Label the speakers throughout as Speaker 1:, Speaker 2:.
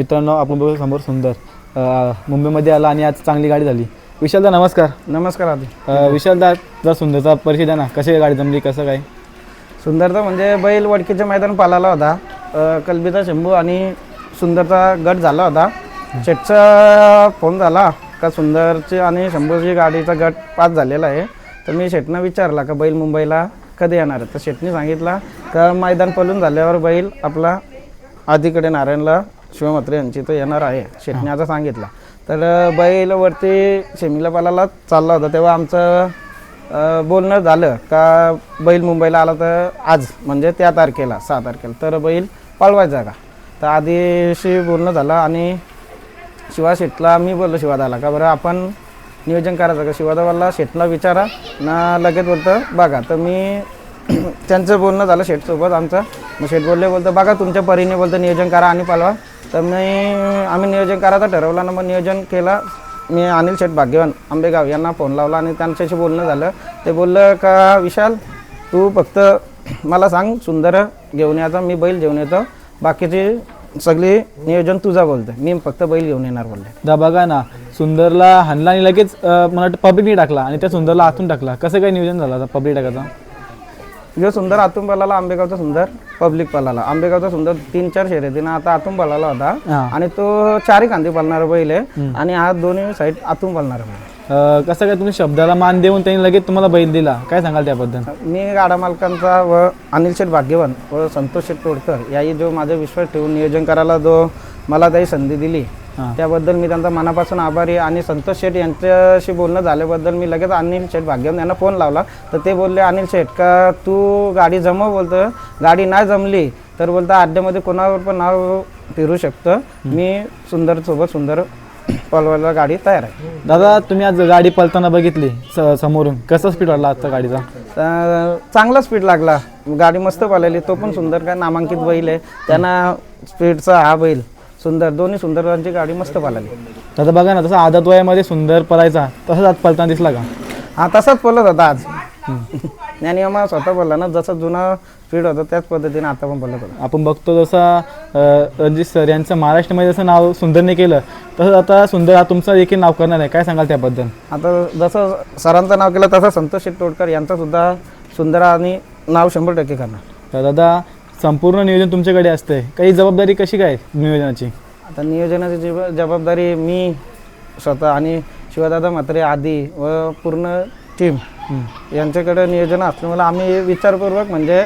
Speaker 1: मित्रांनो आपण बघू समोर सुंदर. अ, मुंबईमध्ये आला आणि आज चांगली गाडी झाली. विशालदा नमस्कार.
Speaker 2: नमस्कार आधी
Speaker 1: अ, विशालदा जर सुंदरचा परिचय द्या ना. कशी गाडी जमली कसं काय?
Speaker 2: सुंदरचा म्हणजे बैल वडकीच्या मैदान पालाला होता. अ, कलबीचा शंभू आणि सुंदरचा गट झाला होता. शेटचा फोन झाला का सुंदरची आणि शंभूची गाडीचा गट पास झालेला आहे. तर मी शेटनं विचारला का बैल मुंबईला कधी येणार आहे? तर शेटने सांगितला का मैदान पळून झाल्यावर बैल आपला आधीकडे नारायणला शिवमात्रे यांची तो येणार आहे. आता सांगितला. तर बैल वरती शेमीला पालाला चालला होता. तेव्हा आमचं बोलणं झालं का बैल मुंबईला आला तर आज म्हणजे त्या तारखेला सहा तारखेला. तर बैल पळवायचा का? तर आधीशी बोलणं झालं आणि शिवा शेटला मी बोललो शिवादाला का बरं आपण नियोजन करायचं का? शिवादा बोलला शेटला विचारा. ना लगेच बोलतं बघा. तर मी त्यांचं बोलणं झालं शेटसोबत आमचं. मग शेट बोलले बोलतं बघा तुमच्या परीने बोलतं नियोजन करा आणि पालवा तर मी आम्ही नियोजन करायचं ठरवलं ना मग नियोजन केलं. मी अनिल शेठ भाग्यवान आंबेगाव यांना फोन लावला आणि त्यांच्याशी बोलणं झालं. ते बोललं का विशाल तू फक्त मला सांग सुंदर घेऊन यायचा मी बैल घेऊन येतो. बाकीची सगळी नियोजन तुझा बोलतं मी फक्त बैल घेऊन येणार बोलले
Speaker 1: दा बघा ना सुंदरला हाणला आणि लगेच मला वाटतं पब्लिकने टाकला आणि त्या सुंदरला आतून टाकला. कसं काय नियोजन झालं आता पब्लिक टाकायचं?
Speaker 2: जो सुंदर आतून पळाला आंबेगावचा सुंदर पब्लिक पळाला. आंबेगावचा सुंदर तीन चार शर्यतीनं आता आतून पळाला होता. आणि तो चारही कांदे पळणारा बैल आहे. आणि हा दोन्ही साईड आतून पळणारा बैल.
Speaker 1: अ, कसं काय तुम्ही शब्दाला मान देऊन त्यांनी लगेच तुम्हाला बैल दिला? काय सांगाल त्याबद्दल?
Speaker 2: मी गाडा मालकांचा व अनिल शेठ भाग्यवान व संतोष शेठ तोडकर याही जो माझा विश्वास ठेवून नियोजन करायला जो मला काही संधी दिली त्याबद्दल मी त्यांचा मनापासून आभारी आणि संतोष शेठ यांच्याशी बोलणं झाल्याबद्दल मी लगेच अनिल शेठ भाग्यवान यांना फोन लावला. तर ते बोलले अनिल शेठ का तू गाडी जमव बोलतं? गाडी नाही जमली तर बोलतं अड्ड्यामध्ये कोणावर पण नाव फिरू शकतं. मी सुंदर सोबत सुंदर पळवायला गाडी तयार आहे.
Speaker 1: दादा तुम्ही आज गाडी पळताना बघितली स- समोरून. कसं स्पीड वाढला आजचा गाडीचा?
Speaker 2: तर चांगला स्पीड लागला. गाडी मस्त पळाली. तो पण सुंदर काय नामांकित बैल आहे. त्यांना स्पीडचा हा बैल सुंदर दोन्ही सुंदरांची गाडी मस्त पळाली.
Speaker 1: दादा बघा ना तसं आदत वयामध्ये सुंदर पळायचा तसंच आज पळताना दिसला का?
Speaker 2: हा तसाच पळत होता आज. ज्ञानी आम्हाला स्वतः बोलला ना जसा जुना स्पीड होता त्याच पद्धतीने आता पण पळत होता.
Speaker 1: आपण बघतो जसा रणजित सर यांचं महाराष्ट्रामध्ये जसं नाव सुंदरने केलं तसंच आता सुंदर हा तुमचं देखील नाव करणार आहे. काय सांगाल त्याबद्दल?
Speaker 2: आता जसं सरांचं नाव केलं तसं संतोष शेट तोडकर यांचं सुद्धा सुंदर आणि नाव शंभर टक्के करणार.
Speaker 1: तर दादा संपूर्ण नियोजन तुमच्याकडे असते काही जबाबदारी कशी काय नियोजनाची?
Speaker 2: आता नियोजनाची जब- जबाबदारी मी स्वतः आणि शिवदादा म्हात्रे आदी व पूर्ण टीम. यांच्याकडे नियोजन असल्यामुळे आम्ही विचारपूर्वक म्हणजे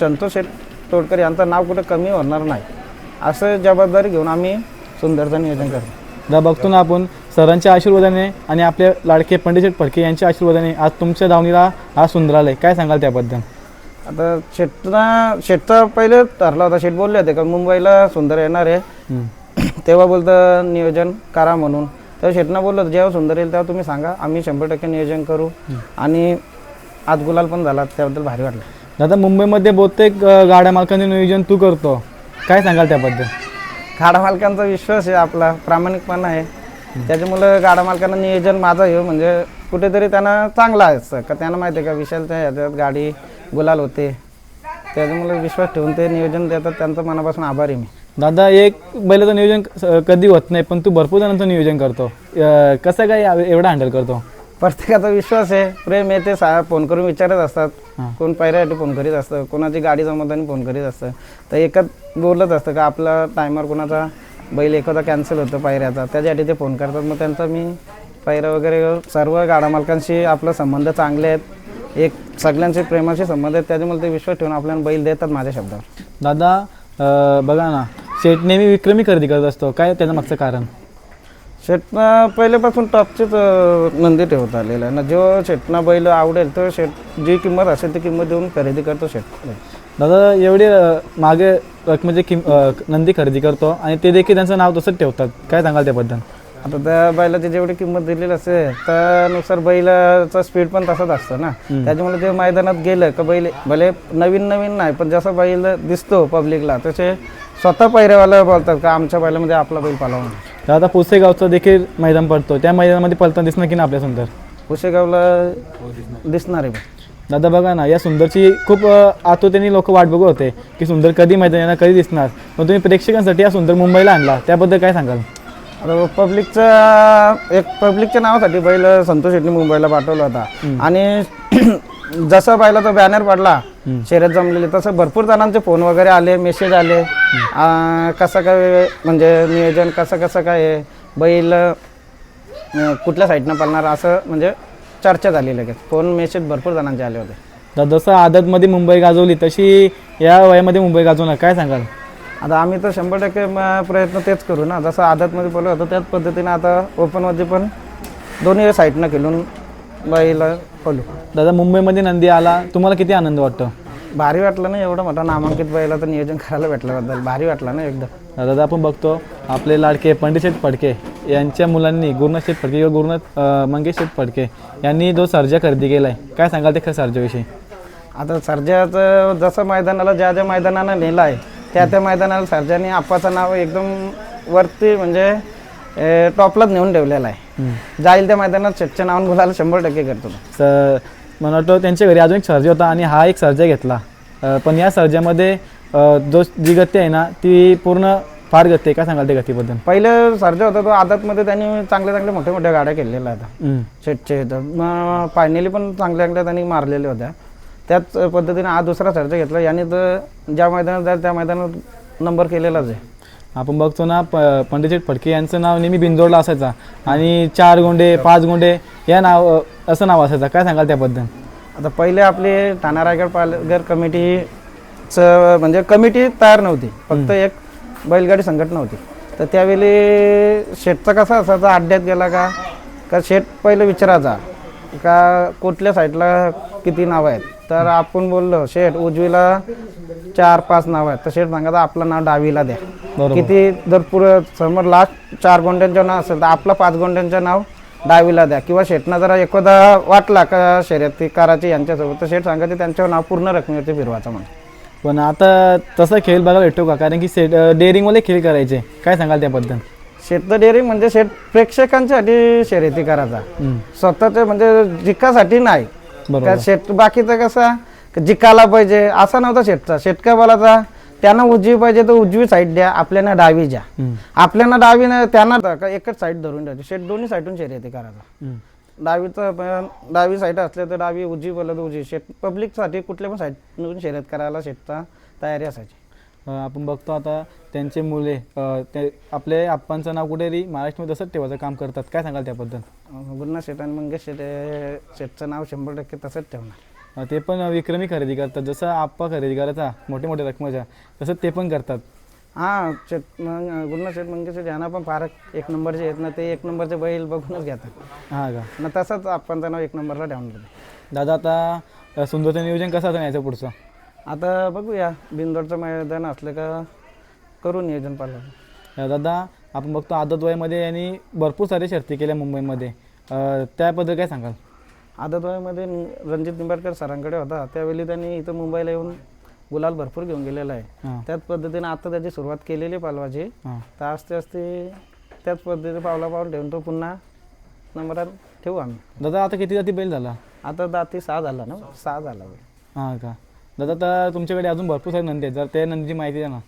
Speaker 2: संतोष शेठ तोडकर यांचं नाव कुठं कमी होणार नाही. असं जबाबदारी घेऊन आम्ही सुंदरचं नियोजन करतो.
Speaker 1: दादा बघतो ना आपण. सरांच्या आशीर्वादाने आणि आपले लाडके पंडित शेठ फडके यांच्या आशीर्वादाने आज तुमच्या दावणीला हा सुंदर काय सांगाल त्याबद्दल?
Speaker 2: आता शेटना शेटचा पहिले ठरला होता. शेट बोलले होते का मुंबईला सुंदर येणार आहे. तेव्हा बोलतं नियोजन करा म्हणून. तेव्हा शेटना बोललो होतं, जेव्हा सुंदर येईल तेव्हा तुम्ही सांगा आम्ही शंभर टक्के नियोजन करू. आणि आज गुलाल पण झाला त्याबद्दल भारी वाटलं.
Speaker 1: दादा मुंबईमध्ये बहुतेक गाड्या मालकांचे नियोजन तू करतो. काय सांगाल त्याबद्दल?
Speaker 2: गाडा मालकांचा विश्वास आहे आपला प्रामाणिकपणा आहे. त्याच्यामुळं गाडा मालकांना नियोजन माझं हे म्हणजे कुठेतरी त्यांना चांगला आहे का त्यांना माहिती आहे का विशालच्या ह्याच्यात गाडी गुलाल होते. त्याच्यामुळे विश्वास ठेवून ते नियोजन देतात. त्यांचं मनापासून आभारी मी.
Speaker 1: दादा एक बैलाचं नियोजन कधी होत नाही पण तू भरपूर जणांचं नियोजन करतो. अ, कसं काय एवढं हँडल करतो?
Speaker 2: प्रत्येकाचा विश्वास आहे. प्रेम आहे ते सा फोन करून विचारत असतात.
Speaker 1: हां.
Speaker 2: कोण पायऱ्यासाठी फोन करीत असतं? कोणाची गाडी जमवताना फोन करीत असतं? तर एकच बोलत असतं का आपला टायमर कोणाचा बैल एखादा कॅन्सल होतं पायऱ्याचा त्याच्यासाठी ते फोन करतात. मग त्यांचा मी पायऱ्या वगैरे सर्व गाडा मालकांशी आपलं संबंध चांगले आहेत. एक सगळ्यांचे प्रेमाचे संबंध आहेत त्याच्यामुळे ते विश्वास ठेवून आपल्याला बैल देतात माझ्या शब्दावर.
Speaker 1: दादा अ, बघा ना शेट नेहमी विक्रमी खरेदी करत असतो. काय त्याचं मागचं कारण?
Speaker 2: शेटना पहिल्यापासून टॉपचेच अं, नंदी ठेवत आलेला आहे. ना जो शेटना बैल आवडेल तो शेट जी किंमत असेल ती किंमत देऊन खरेदी करतो शेट.
Speaker 1: दादा एवढे अ, मागे रकमेचे किम अ, नंदी खरेदी करतो आणि ते देखील त्यांचं नाव तसंच ठेवतात. काय सांगाल त्याबद्दल?
Speaker 2: आता त्या बैलाची जेवढी किंमत दिलेली असते त्यानुसार बैलाचा स्पीड पण तसाच असतो ना. त्याच्यामुळे ते मैदानात गेलं का बैल भले नवीन नवीन नाही पण जसा बैल दिसतो पब्लिकला तसे स्वतः पैरेवाला बोलतात का आमच्या बैलामध्ये आपला बैल पालावून
Speaker 1: दादा पुसेगावचं देखील मैदान पडतो. त्या मैदानामध्ये पलताना दिसणार की ना आपल्या सुंदर?
Speaker 2: पुशेगावला दिसणार आहे.
Speaker 1: दादा बघा ना या सुंदरची खूप अ, आतुरतेने लोक वाट बघत होते की सुंदर कधी मैदान येणार कधी दिसणार. पण तुम्ही प्रेक्षकांसाठी या सुंदर मुंबईला आणला. त्याबद्दल काय सांगाल?
Speaker 2: आता पब्लिकचा एक पब्लिकच्या नावासाठी बैल संतोष शेट्टी मुंबईला पाठवला होता. आणि जसं बैला तो बॅनर पडला शर्यत जमलेली तसं भरपूर जणांचे फोन वगैरे आले मेसेज आले. कसं काय म्हणजे नियोजन कसं कसं काय आहे? बैल कुठल्या साईडनं पळणार? असं म्हणजे चर्चा झाली लगेच. फोन मेसेज भरपूर जणांचे आले होते.
Speaker 1: तर जसं आदतमध्ये मुंबई गाजवली तशी या वयामध्ये मुंबई गाजवणार. काय सांगाल?
Speaker 2: आता आम्ही तर शंभर टक्के म- प्रयत्न तेच करू ना. जसं आदतमध्ये पळलं होतं त्याच पद्धतीने आता ओपनमध्ये पण दोन्ही साईडनं खेळून बैला पळू
Speaker 1: दादा मुंबईमध्ये नंदी आला. तुम्हाला किती आनंद वाटतो?
Speaker 2: भारी वाटलं ना एवढं मोठा नामांकित बैला तर नियोजन करायला भेटल्याबद्दल. भारी वाटलं ना एकदम.
Speaker 1: दादा आपण बघतो आपले लाडके पंडित शेठ फडके यांच्या मुलांनी गुरुनाथ शेठ फडके किंवा गुरुनाथ मंगेश शेठ फडके यांनी जो सर्जा खरेदी केला आहे काय सांगाल ते सर्जाविषयी?
Speaker 2: आता सर्जाचं जसं मैदानाला ज्या ज्या मैदानानं नेलं आहे त्या त्या मैदानाला सर्जाने आप्पाचं नाव एकदम वरती म्हणजे टॉपलाच नेऊन ठेवलेलं आहे. जाईल त्या मैदानात शेटच्या नावानं बोलायला शंभर टक्के करतो.
Speaker 1: तर मला वाटतं त्यांच्या घरी अजून एक सर्जा होता आणि हा एक सर्जा घेतला. पण या सर्जामध्ये जो जी गती आहे ना ती पूर्ण फार गती आहे. काय सांगाल ते गतीबद्दल?
Speaker 2: पहिले सर्जा होता तो आदतमध्ये त्यांनी चांगल्या चांगल्या मोठ्या मोठ्या गाड्या केलेल्या आता. शेटचे फायनली पण चांगल्या चांगल्या त्यांनी मारलेल्या होत्या. त्याच पद्धतीने हा दुसरा सर्जा घेतला. याने तर ज्या मैदानात जाईल त्या मैदानात नंबर केलेलाच आहे.
Speaker 1: आपण बघतो ना प पंडित शेठ फडके यांचं नाव नेहमी बिंजोडला असायचा. आणि चार गोंडे पाच गोंडे या नाव असं नाव असायचं. काय सांगाल त्याबद्दल?
Speaker 2: आता पहिले आपली ठाणा रायगड पालघर कमिटीचं म्हणजे कमिटी तयार नव्हती. फक्त एक बैलगाडी संघटना होती. तर त्यावेळी शेटचा कसा असायचा? अड्ड्यात गेला का? का शेट पहिलं विचारायचा? का कुठल्या साईडला किती नावं आहेत? तर आपण बोललो शेट उजवीला चार पाच नावं आहेत. तर शेट सांगायचं आपलं नाव डावीला द्या.
Speaker 1: बरोबर.
Speaker 2: किती जर पुरं समोर लास्ट चार गोंड्यांचं नाव असेल तर आपलं पाच गोंड्यांचं नाव डावीला द्या. किंवा शेटनं जरा एखादा वाटला का शर्यती करायची यांच्यासोबत तर शेट सांगायचे त्यांच्यावर नाव पूर्ण रकमेवरती फिरवायचं म्हणून.
Speaker 1: पण आता तसा खेळ बघायला भेटतो का? कारण की सेट डेअरिंगवाले खेळ करायचे. काय सांगाल त्याबद्दल?
Speaker 2: शेत डेअरी म्हणजे शेत प्रेक्षकांसाठी शर्यती करायचा.
Speaker 1: हम्म.
Speaker 2: स्वतःच्या म्हणजे जिकासाठी नाही. त्या शेत बाकीचं कसं जिकायला पाहिजे असा नव्हता शेतचा. शेतका बोलाचा त्यांना उजवी पाहिजे तर उजवी साईड द्या आपल्याला डावी द्या. आपल्याला डावी नाही त्यांना एकच साईड धरून द्यायची शेत दोन्ही साईडून शर्यती करायचा. डावीचं डावी साईड असले तर डावी उजवी बोलत उजवी. शेत पब्लिकसाठी कुठल्या पण साईडून शर्यत करायला शेतचा तयारी असायची.
Speaker 1: आपण बघतो आता त्यांचे मुले ते आपले आप्पांचं नाव कुठेतरी महाराष्ट्रामध्ये तसंच ठेवायचं काम करतात. काय सांगाल त्याबद्दल?
Speaker 2: गुन्हा शेट आणि मंगेश शेट शेटचं नाव शंभर टक्के तसंच ठेवणार.
Speaker 1: ते पण विक्रमी खरेदी करतात. जसं आप्पा खरेदी करायचा मोठ्या मोठ्या रकमेच्या तसंच ते पण करतात.
Speaker 2: हां शेट मग गुन्हा शेट मंगेश शेट यांना पण फार एक नंबरचे आहेत ना ते एक नंबरचे बैल बघूनच घेतात.
Speaker 1: हां का?
Speaker 2: ना तसंच आपण नाव एक नंबरला ठेवणार.
Speaker 1: दादा आता सुंदरचं नियोजन कसं असं पुढचं?
Speaker 2: आता बघूया बिंदोडचं मैदान असलं का करू नियोजन पाहिलं.
Speaker 1: दादा आपण बघतो आदत वयामध्ये यांनी भरपूर सारे शर्ती केल्या मुंबईमध्ये. अ, त्याबद्दल काय सांगाल?
Speaker 2: आदतवाईमध्ये रणजित निंबाडकर सरांकडे होता. त्यावेळी त्यांनी इथं मुंबईला येऊन गुलाल भरपूर घेऊन गेलेला आहे.
Speaker 1: हां.
Speaker 2: त्याच पद्धतीने आता त्याची सुरुवात केलेली पालवाची
Speaker 1: हां.
Speaker 2: तर असते असते त्याच पद्धतीने पावला पाऊल ठेवून तो पुन्हा नंबरात ठेवू आम्ही.
Speaker 1: दादा आता किती जाती बैल झाला?
Speaker 2: आता दाती सहा झाला ना सहा झाला बैल.
Speaker 1: हां का? दादा आता तुमच्याकडे अजून भरपूर सारे नंदी आहेत. जर त्या नंदीची माहिती द्या ना.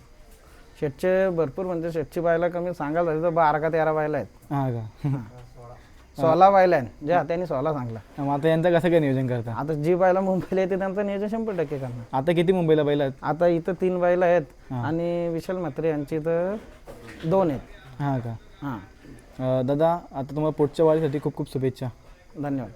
Speaker 2: शेटचे भरपूर म्हणजे शेटची बायला कमी सांगायला झाली तर बारा का तेरा बायला आहेत.
Speaker 1: हां का?
Speaker 2: सोळा बायला आहेत. ज्या त्यांनी सोळा सांगला.
Speaker 1: मग आता यांचं कसं काय नियोजन करता?
Speaker 2: आता जी बायला मुंबईला येते त्यांचं नियोजन शंभर टक्के करणार.
Speaker 1: आता किती मुंबईला बैल आहेत?
Speaker 2: आता इथं तीन बायला आहेत
Speaker 1: हां.
Speaker 2: आणि विशाल म्हात्रे यांची इथं दोन आहेत.
Speaker 1: हां का?
Speaker 2: हां.
Speaker 1: अ, दादा आता तुम्हाला पुढच्या वाढीसाठी खूप खूप शुभेच्छा.
Speaker 2: धन्यवाद.